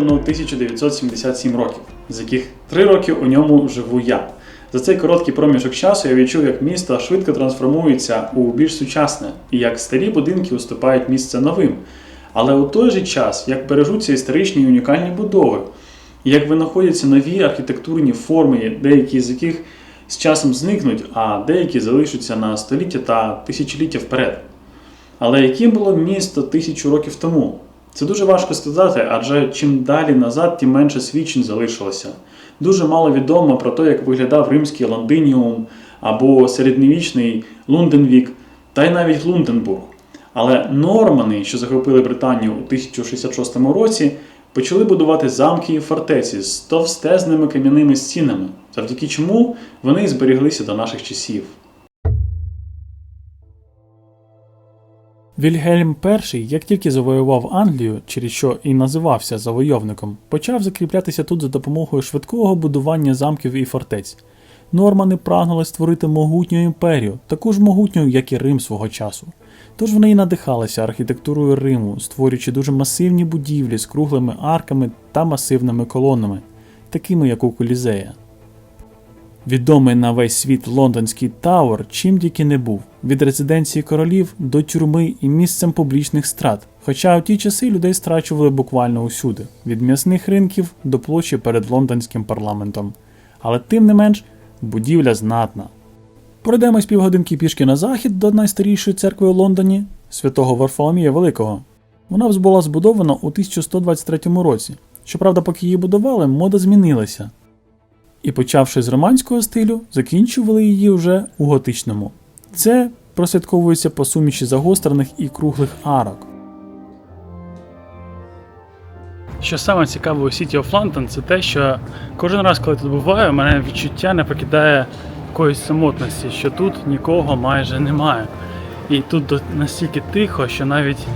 Лондону 1977 років, з яких 3 роки у ньому живу я. За цей короткий проміжок часу я відчув, як місто швидко трансформується у більш сучасне і як старі будинки уступають місце новим. Але у той же час, як бережуться історичні і унікальні будови, як винаходяться нові архітектурні форми, деякі з яких з часом зникнуть, а деякі залишаться на століття та тисячоліття вперед. Але яким було місто тисячу років тому? Це дуже важко сказати, адже чим далі назад, тим менше свідчень залишилося. Дуже мало відомо про те, як виглядав римський Лондиніум або середньовічний Лунденвік, та й навіть Лунденбург. Але нормани, що захопили Британію у 1066 році, почали будувати замки і фортеці з товстезними кам'яними стінами, завдяки чому вони зберіглися до наших часів. Вільгельм І, як тільки завоював Англію, через що і називався завойовником, почав закріплятися тут за допомогою швидкого будування замків і фортець. Нормани прагнули створити могутню імперію, таку ж могутню, як і Рим свого часу. Тож вони й надихалися архітектурою Риму, створюючи дуже масивні будівлі з круглими арками та масивними колонами, такими як у Колізея. Відомий на весь світ лондонський Тауер чим тільки не був від резиденції королів до тюрми і місцем публічних страт. Хоча у ті часи людей страчували буквально усюди, від м'ясних ринків до площі перед лондонським парламентом. Але тим не менш, будівля знатна. Пройдемось півгодинки пішки на захід до найстарішої церкви у Лондоні святого Варфоломія Великого. Вона була збудована у 1123 році. Щоправда, поки її будували, мода змінилася. І почавши з романського стилю, закінчували її вже у готичному. Це прослідковується по суміші загострених і круглих арок. Що саме цікаве у City of London, це те, що кожен раз, коли тут буваю, мене відчуття не покидає якоїсь самотності, що тут нікого майже немає. І тут настільки тихо, що навіть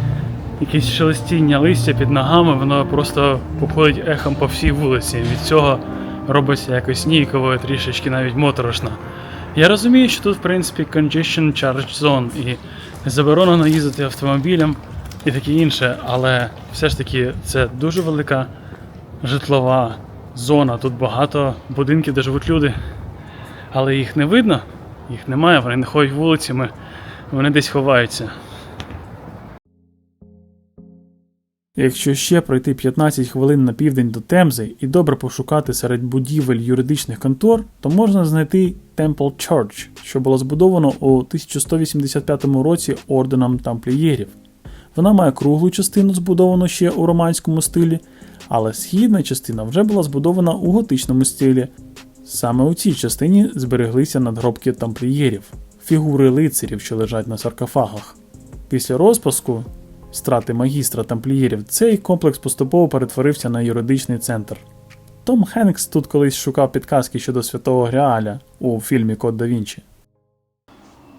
якесь шелестіння листя під ногами, воно просто походить ехом по всій вулиці. Від цього робиться якось ніяково, трішечки навіть моторошно. Я розумію, що тут, в принципі, congestion charge zone і заборонено їздити автомобілем і таке інше, але все ж таки це дуже велика житлова зона. Тут багато будинків, де живуть люди, але їх не видно, їх немає, вони не ходять вулицями, вони десь ховаються. Якщо ще пройти 15 хвилин на південь до Темзи і добре пошукати серед будівель юридичних контор, то можна знайти Temple Church, що було збудовано у 1185 році орденом тамплієрів. Вона має круглу частину, збудовану ще у романському стилі, але східна частина вже була збудована у готичному стилі. Саме у цій частині збереглися надгробки тамплієрів, фігури лицарів, що лежать на саркофагах. Після розпуску страти магістра тамплієрів, цей комплекс поступово перетворився на юридичний центр. Том Хенкс тут колись шукав підказки щодо святого Греаля у фільмі Код да Вінчі.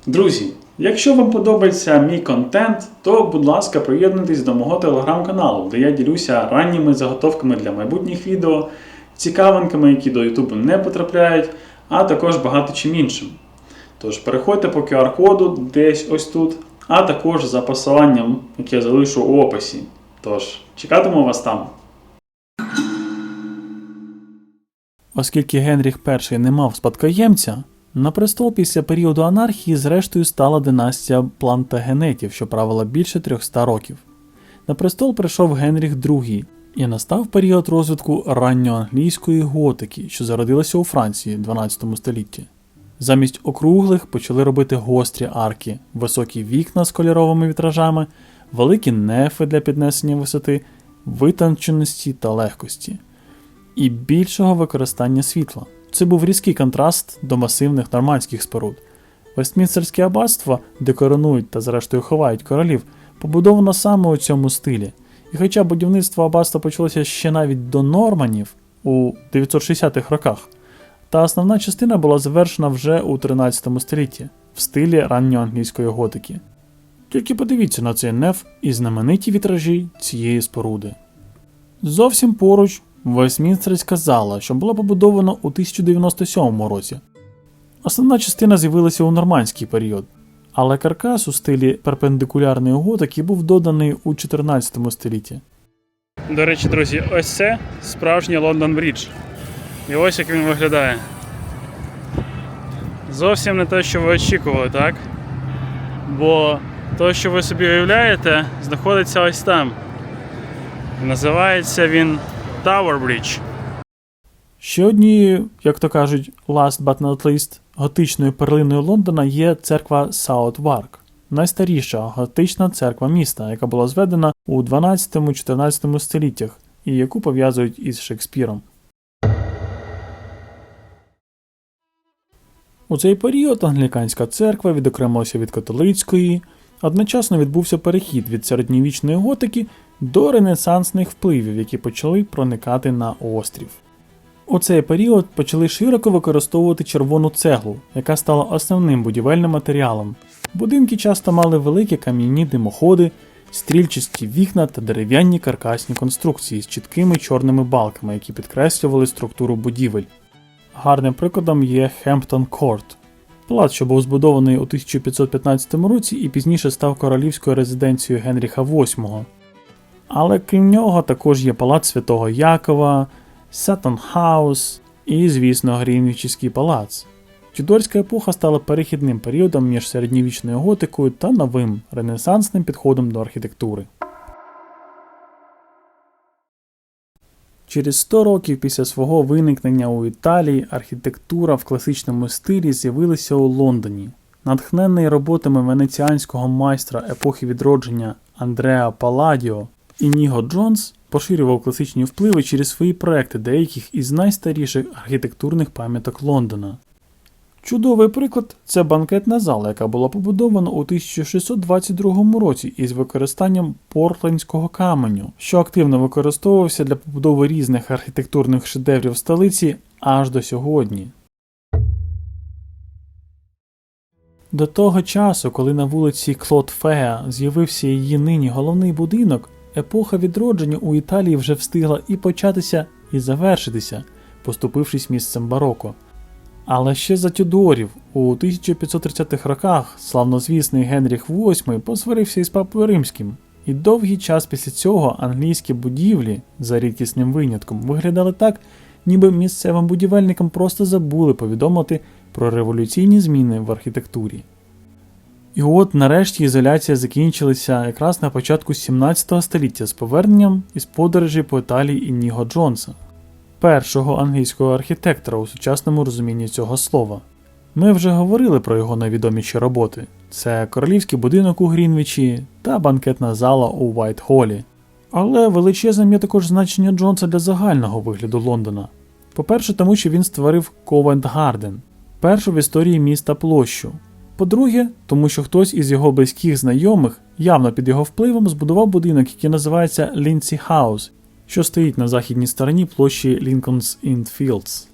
Друзі, якщо вам подобається мій контент, то будь ласка, приєднуйтесь до мого телеграм-каналу, де я ділюся ранніми заготовками для майбутніх відео, цікавинками, які до Ютубу не потрапляють, а також багато чим іншим. Тож переходьте по QR-коду десь ось тут, а також за посиланням, яке я залишу у описі. Тож, чекатиму вас там. Оскільки Генріх І не мав спадкоємця, на престол після періоду анархії зрештою стала династія плантагенетів, що правила більше 300 років. На престол прийшов Генріх II, і настав період розвитку ранньоанглійської готики, що зародилася у Франції 12 столітті. Замість округлих почали робити гострі арки, високі вікна з кольоровими вітражами, великі нефи для піднесення висоти, витонченості та легкості і більшого використання світла. Це був різкий контраст до масивних нормандських споруд. Вестмінстерське аббатство, де коронують та зрештою ховають королів, побудовано саме у цьому стилі. І хоча будівництво аббатства почалося ще навіть до норманів у 960-х роках, та основна частина була завершена вже у 13 столітті в стилі ранньоанглійської готики. Тільки подивіться на цей неф і знамениті вітражі цієї споруди. Зовсім поруч Вестмінстерська зала, що була побудована у 1097 році. Основна частина з'явилася у нормандський період, але каркас у стилі перпендикулярної готики був доданий у 14 столітті. До речі, друзі, ось це справжній Лондон Брідж. І ось як він виглядає. Зовсім не те, що ви очікували, так? Бо те, що ви собі уявляєте, знаходиться ось там. Називається він Tower Bridge. Ще однією, як то кажуть, last but not least, готичною перлиною Лондона є церква Саут Варк, найстаріша готична церква міста, яка була зведена у 12-14 століттях і яку пов'язують із Шекспіром. У цей період англіканська церква відокремилася від католицької, одночасно відбувся перехід від середньовічної готики до ренесансних впливів, які почали проникати на острів. У цей період почали широко використовувати червону цеглу, яка стала основним будівельним матеріалом. Будинки часто мали великі кам'яні димоходи, стрільчасті вікна та дерев'яні каркасні конструкції з чіткими чорними балками, які підкреслювали структуру будівель. Гарним прикладом є Хемптон Корт. Палац, що був збудований у 1515 році і пізніше став королівською резиденцією Генріха VIII. Але крім нього також є палац Святого Якова, Саттон Хаус і, звісно, Грінвічівський палац. Тюдорська епоха стала перехідним періодом між середньовічною готикою та новим ренесансним підходом до архітектури. Через 100 років після свого виникнення у Італії архітектура в класичному стилі з'явилася у Лондоні. Натхнений роботами венеціанського майстра епохи відродження Андреа Паладіо, Ініго Джонс поширював класичні впливи через свої проекти деяких із найстаріших архітектурних пам'яток Лондона. Чудовий приклад це банкетна зала, яка була побудована у 1622 році із використанням портлендського каменю, що активно використовувався для побудови різних архітектурних шедеврів столиці аж до сьогодні. До того часу, коли на вулиці Клод Феа з'явився її нині головний будинок, епоха відродження у Італії вже встигла і початися, і завершитися, поступившись місцем бароко. Але ще за Тюдорів у 1530-х роках славнозвісний Генріх VIII посварився із папою римським, і довгий час після цього англійські будівлі, за рідкісним винятком, виглядали так, ніби місцевим будівельникам просто забули повідомити про революційні зміни в архітектурі. І от нарешті ізоляція закінчилася якраз на початку 17 століття з поверненням із подорожі по Італії Ініго Джонса, першого англійського архітектора у сучасному розумінні цього слова. Ми вже говорили про його найвідоміші роботи: це королівський будинок у Грінвічі та банкетна зала у Вайтхолі. Але величезним є також значення Джонса для загального вигляду Лондона. По-перше, тому що він створив Ковент Гарден, першу в історії міста площу. По-друге, тому що хтось із його близьких знайомих, явно під його впливом, збудував будинок, який називається Лінсі Хаус, що стоїть на західній стороні площі Лінкольнс Ін Філдс.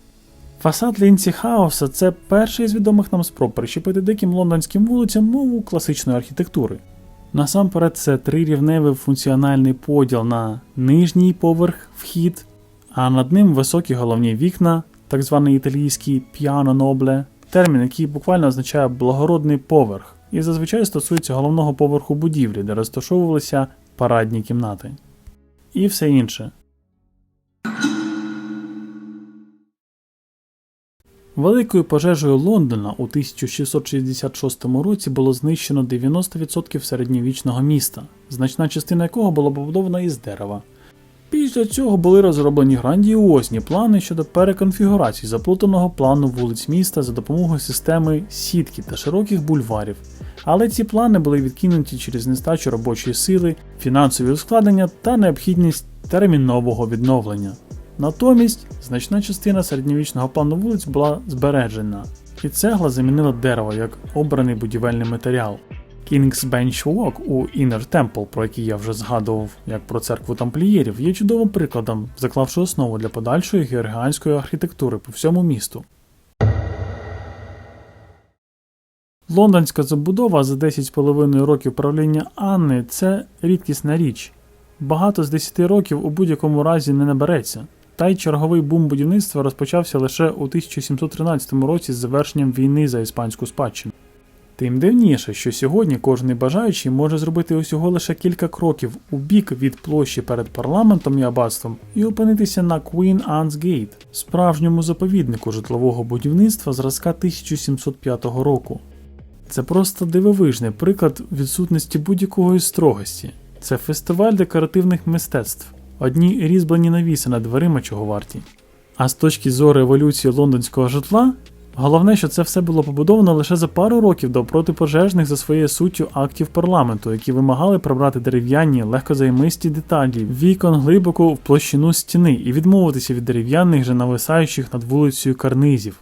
Фасад Лінсі Хауса це перший з відомих нам спроб прищепити диким лондонським вулицям мову класичної архітектури. Насамперед, це трирівневий функціональний поділ на нижній поверх вхід, а над ним високі головні вікна, так званий італійський піано нобле, термін, який буквально означає благородний поверх, і зазвичай стосується головного поверху будівлі, де розташовувалися парадні кімнати. І все інше. Великою пожежею Лондона у 1666 році було знищено 90% середньовічного міста, значна частина якого була побудована із дерева. Після цього були розроблені грандіозні плани щодо переконфігурації заплутаного плану вулиць міста за допомогою системи сітки та широких бульварів. Але ці плани були відкинуті через нестачу робочої сили, фінансові ускладнення та необхідність термінового відновлення. Натомість значна частина середньовічного плану вулиць була збережена, і цегла замінила дерево як обраний будівельний матеріал. King's Bench Walk у Inner Temple, про який я вже згадував як про церкву тамплієрів, є чудовим прикладом, заклавши основу для подальшої георгіанської архітектури по всьому місту. Лондонська забудова за 10,5 років правління Анни це рідкісна річ. Багато з 10 років у будь-якому разі не набереться. Та й черговий бум будівництва розпочався лише у 1713 році з завершенням війни за іспанську спадщину. Тим дивніше, що сьогодні кожен бажаючий може зробити усього лише кілька кроків у бік від площі перед парламентом і аббатством і опинитися на Queen Anne's Gate, справжньому заповіднику житлового будівництва зразка 1705 року. Це просто дивовижний приклад відсутності будь-якої строгості. Це фестиваль декоративних мистецтв, одні різьблені навіси над дверима чого варті. А з точки зору еволюції лондонського житла, головне, що це все було побудовано лише за пару років до протипожежних за своєю суттю актів парламенту, які вимагали прибрати дерев'яні, легкозаймисті деталі, вікон глибоко в площину стіни і відмовитися від дерев'яних же нависаючих над вулицею карнизів.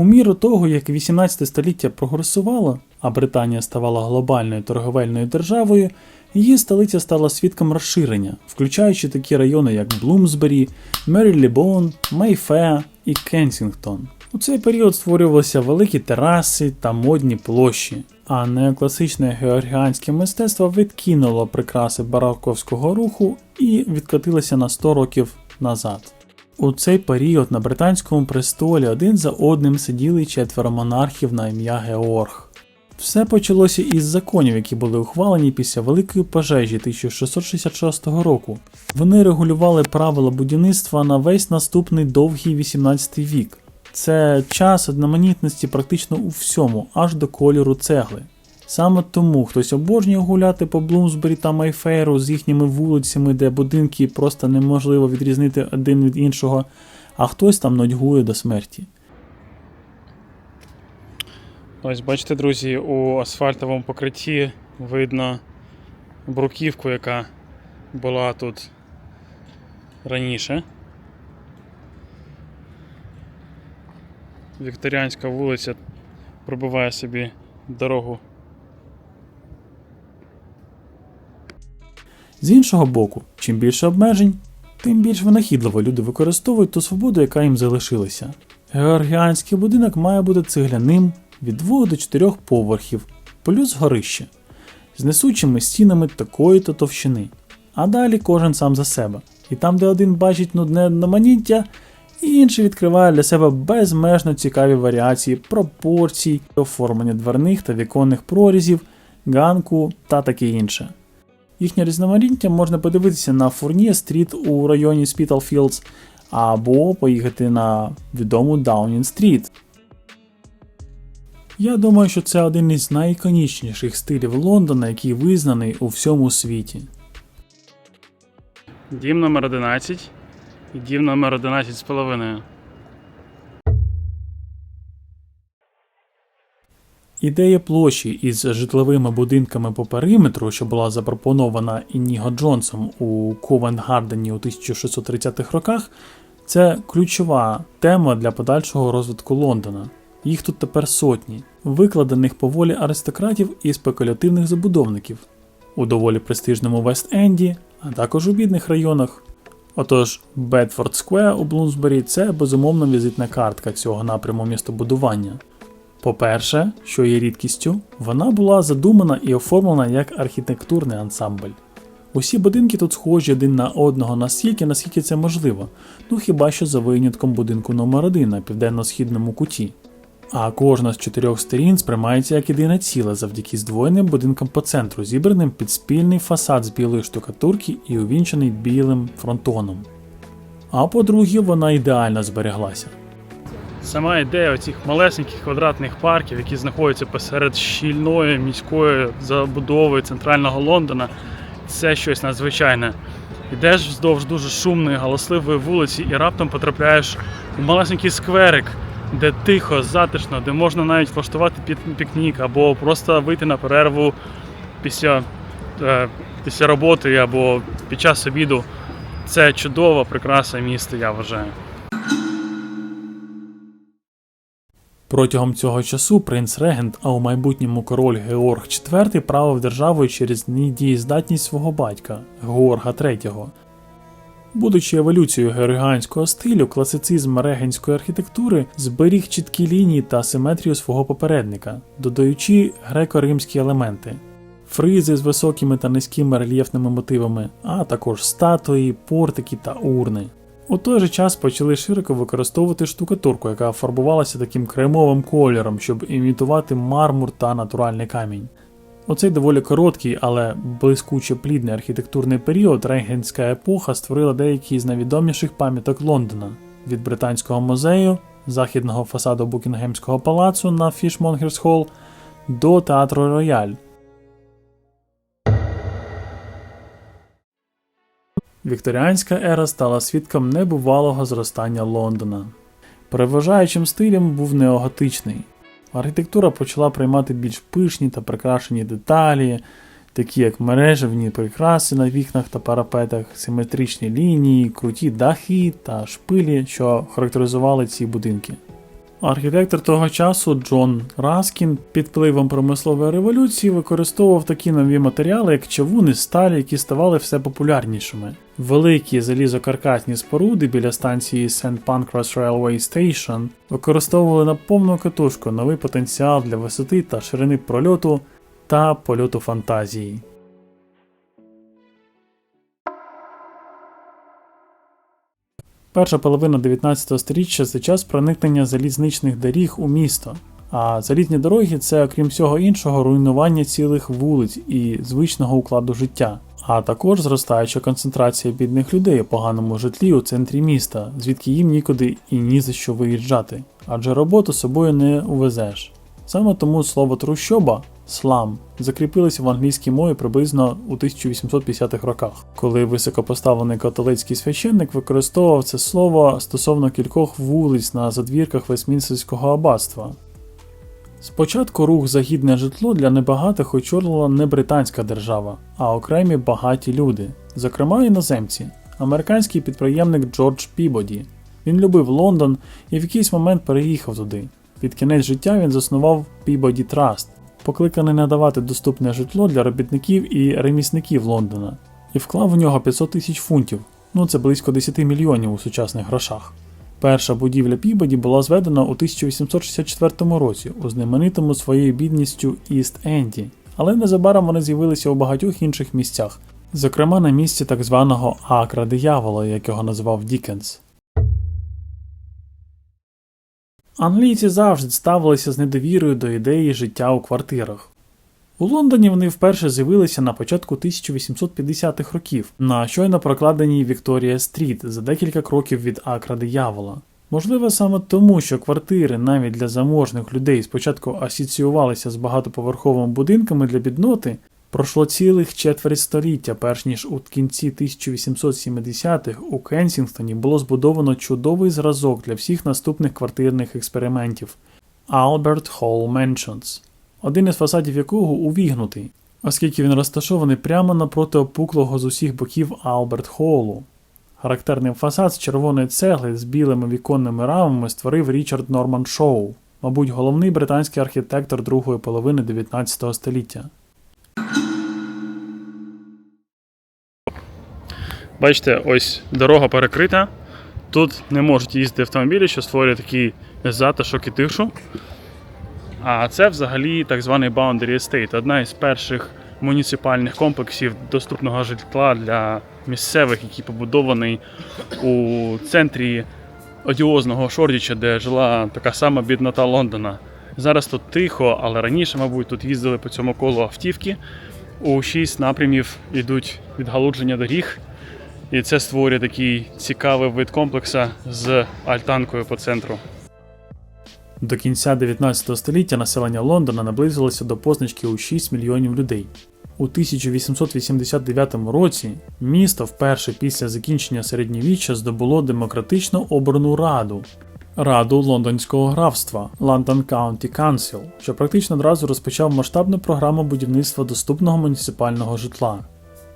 У міру того, як 18 століття прогресувало, а Британія ставала глобальною торговельною державою, її столиця стала свідком розширення, включаючи такі райони, як Блумсбері, Мерілібон, Мейфеа і Кенсінгтон. У цей період створювалися великі тераси та модні площі, а неокласичне георгіанське мистецтво відкинуло прикраси бароковського руху і відкотилося на 100 років назад. У цей період на британському престолі один за одним сиділи четверо монархів на ім'я Георг. Все почалося із законів, які були ухвалені після Великої пожежі 1666 року. Вони регулювали правила будівництва на весь наступний довгий 18 вік. Це час одноманітності практично у всьому, аж до кольору цегли. Саме тому хтось обожнює гуляти по Блумсбері та Майфейру з їхніми вулицями, де будинки просто неможливо відрізнити один від іншого, а хтось там нудьгує до смерті. Ось бачите, друзі, у асфальтовому покритті видно бруківку, яка була тут раніше. Вікторіанська вулиця пробиває собі дорогу. З іншого боку, чим більше обмежень, тим більш винахідливо люди використовують ту свободу, яка їм залишилася. Георгіанський будинок має бути цегляним від 2 до 4 поверхів, плюс горище, з несучими стінами такої-то товщини. А далі кожен сам за себе. І там, де один бачить нудне одноманіття, інший відкриває для себе безмежно цікаві варіації пропорцій, оформлення дверних та віконних прорізів, ганку та таке інше. Їхнє різноманіття можна подивитися на Фурніє стріт у районі Спітлфілдс або поїхати на відому Даунін стріт. Я думаю, що це один із найіконічніших стилів Лондона, який визнаний у всьому світі. Дім номер 11 і дім номер 11 з половиною. Ідея площі із житловими будинками по периметру, що була запропонована Інніго Джонсом у Ковент-Гардені у 1630-х роках, це ключова тема для подальшого розвитку Лондона. Їх тут тепер сотні, викладених по волі аристократів і спекулятивних забудовників у доволі престижному Вест-Енді, а також у бідних районах. Отож, Бедфорд Сквер у Блумсбері це безумовно візитна картка цього напряму містобудування. По-перше, що є рідкістю, вона була задумана і оформлена як архітектурний ансамбль. Усі будинки тут схожі один на одного настільки, наскільки це можливо, ну хіба що за винятком будинку номер 1 на південно-східному куті. А кожна з чотирьох сторін сприймається як єдине ціле завдяки здвоєним будинкам по центру, зібраним під спільний фасад з білої штукатурки і увінчений білим фронтоном. А по-друге, вона ідеально збереглася. Сама ідея оцих малесеньких квадратних парків, які знаходяться посеред щільної міської забудови центрального Лондона, це щось надзвичайне. Ідеш вздовж дуже шумної, галасливої вулиці і раптом потрапляєш у малесенький скверик, де тихо, затишно, де можна навіть влаштувати пік- пікнік або просто вийти на перерву після, е, після роботи або під час обіду. Це чудова, прикраса міста, я вважаю. Протягом цього часу принц Регент, а у майбутньому король Георг IV правив державою через недієздатність свого батька Георга III. Будучи еволюцією георгіанського стилю, класицизм регенської архітектури зберіг чіткі лінії та симетрію свого попередника, додаючи греко-римські елементи. Фризи з високими та низькими рельєфними мотивами, а також статуї, портики та урни. У той же час почали широко використовувати штукатурку, яка фарбувалася таким кремовим кольором, щоб імітувати мармур та натуральний камінь. У цей доволі короткий, але блискуче плідний архітектурний період рейгенська епоха створила деякі з найвідоміших пам'яток Лондона від британського музею, західного фасаду Букінгемського палацу на Фішмонгерс Холл до театру Рояль. Вікторіанська ера стала свідком небувалого зростання Лондона. Переважаючим стилем був неоготичний. Архітектура почала приймати більш пишні та прикрашені деталі, такі як мережевні прикраси на вікнах та парапетах, симетричні лінії, круті дахи та шпилі, що характеризували ці будинки. Архітектор того часу Джон Раскін під впливом промислової революції використовував такі нові матеріали, як чавуни, сталі, які ставали все популярнішими. Великі залізокаркасні споруди біля станції St. Pancras Railway Station використовували на повну катушку новий потенціал для висоти та ширини прольоту та польоту фантазії. Перша половина 19 століття це час проникнення залізничних доріг у місто. А залізні дороги це, окрім всього іншого, руйнування цілих вулиць і звичного укладу життя, а також зростаюча концентрація бідних людей у поганому житлі у центрі міста, звідки їм нікуди і ні за що виїжджати, адже роботу собою не увезеш. Саме тому слово трущоба слам закріпилося в англійській мові приблизно у 1850-х роках, коли високопоставлений католицький священник використовував це слово стосовно кількох вулиць на задвірках Вестмінстерського аббатства. Спочатку рух за гідне житло для небагатих очолила не британська держава, а окремі багаті люди, зокрема іноземці. Американський підприємник Джордж Пібоді. Він любив Лондон і в якийсь момент переїхав туди. Під кінець життя він заснував Peabody Trust, покликаний надавати доступне житло для робітників і ремісників Лондона, і вклав у нього 500 тисяч фунтів, ну це близько 10 мільйонів у сучасних грошах. Перша будівля Пібоді була зведена у 1864 році у знаменитому своєю бідністю Іст Енді, але незабаром вони з'явилися у багатьох інших місцях, зокрема на місці так званого Акра диявола, як його називав Дікенс. Англійці завжди ставилися з недовірою до ідеї життя у квартирах. У Лондоні вони вперше з'явилися на початку 1850-х років на щойно прокладеній Вікторія Стріт за декілька кроків від Акра диявола. Можливо, саме тому, що квартири навіть для заможних людей спочатку асоціювалися з багатоповерховими будинками для бідноти, пройшло цілих четверть століття, перш ніж у кінці 1870-х у Кенсінгтоні було збудовано чудовий зразок для всіх наступних квартирних експериментів Albert Hall Mansions, один із фасадів якого увігнутий, оскільки він розташований прямо напроти опуклого з усіх боків Алберт Холлу. Характерний фасад з червоної цегли з білими віконними рамами створив Річард Норман Шоу, мабуть, головний британський архітектор другої половини 19 століття. Бачите, ось дорога перекрита. Тут не можуть їздити автомобілі, що створює такий затишок і тишу. А це взагалі так званий Boundary Estate, одна із перших муніципальних комплексів доступного житла для місцевих, який побудований у центрі одіозного Шордіча, де жила така сама біднота Лондона. Зараз тут тихо, але раніше, мабуть, тут їздили по цьому колу автівки. У шість напрямів йдуть відгалудження доріг. І це створює такий цікавий вид комплекса з альтанкою по центру. До кінця 19 століття населення Лондона наблизилося до позначки у 6 мільйонів людей. У 1889 році місто вперше після закінчення середньовіччя здобуло демократично обрану раду Раду лондонського графства London County Council, що практично одразу розпочав масштабну програму будівництва доступного муніципального житла.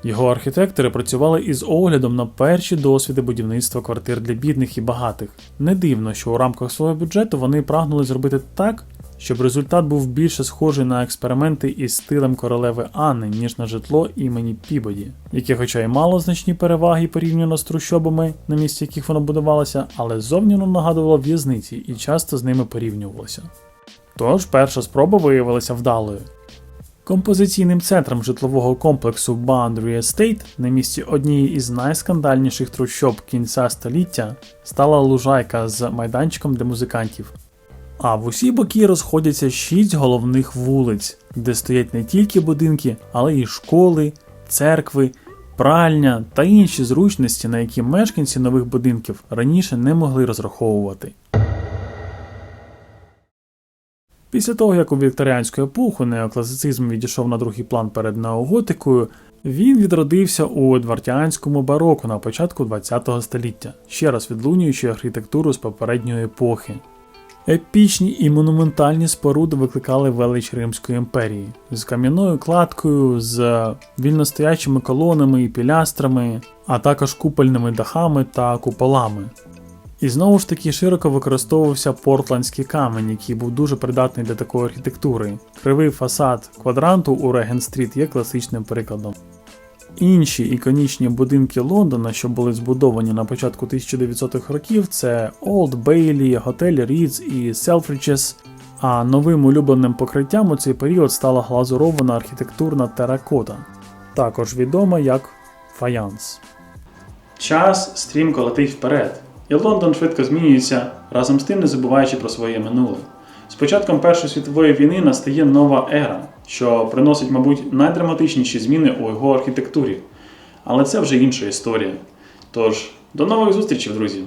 Його архітектори працювали із оглядом на перші досвіди будівництва квартир для бідних і багатих. Не дивно, що у рамках свого бюджету вони прагнули зробити так, щоб результат був більше схожий на експерименти із стилем королеви Анни, ніж на житло імені Пібоді, яке, хоча й мало значні переваги порівняно з трущобами, на місці яких воно будувалося, але зовні воно нагадувало в'язниці і часто з ними порівнювалося. Тож перша спроба виявилася вдалою. Композиційним центром житлового комплексу Boundary Estate на місці однієї із найскандальніших трущоб кінця століття стала лужайка з майданчиком для музикантів. А в усі боки розходяться шість головних вулиць, де стоять не тільки будинки, але й школи, церкви, пральня та інші зручності, на які мешканці нових будинків раніше не могли розраховувати. Після того, як у вікторіанську епоху неокласицизм відійшов на другий план перед неоготикою, він відродився у едвардіанському бароко на початку ХХ століття, ще раз відлунюючи архітектуру з попередньої епохи. Епічні і монументальні споруди викликали велич Римської імперії з кам'яною кладкою, з вільностоячими колонами і пілястрами, а також купольними дахами та куполами. І знову ж таки широко використовувався портландський камінь, який був дуже придатний для такої архітектури. Кривий фасад квадранту у Реген-стріт є класичним прикладом. Інші іконічні будинки Лондона, що були збудовані на початку 1900-х років, це Old Bailey, Готель Ritz і Selfridges, а новим улюбленим покриттям у цей період стала глазурована архітектурна теракота, також відома як фаянс. Час стрімко летить вперед, і Лондон швидко змінюється, разом з тим не забуваючи про своє минуле. З початком Першої світової війни настає нова ера, що приносить, мабуть, найдраматичніші зміни у його архітектурі. Але це вже інша історія. Тож, до нових зустрічей, друзі!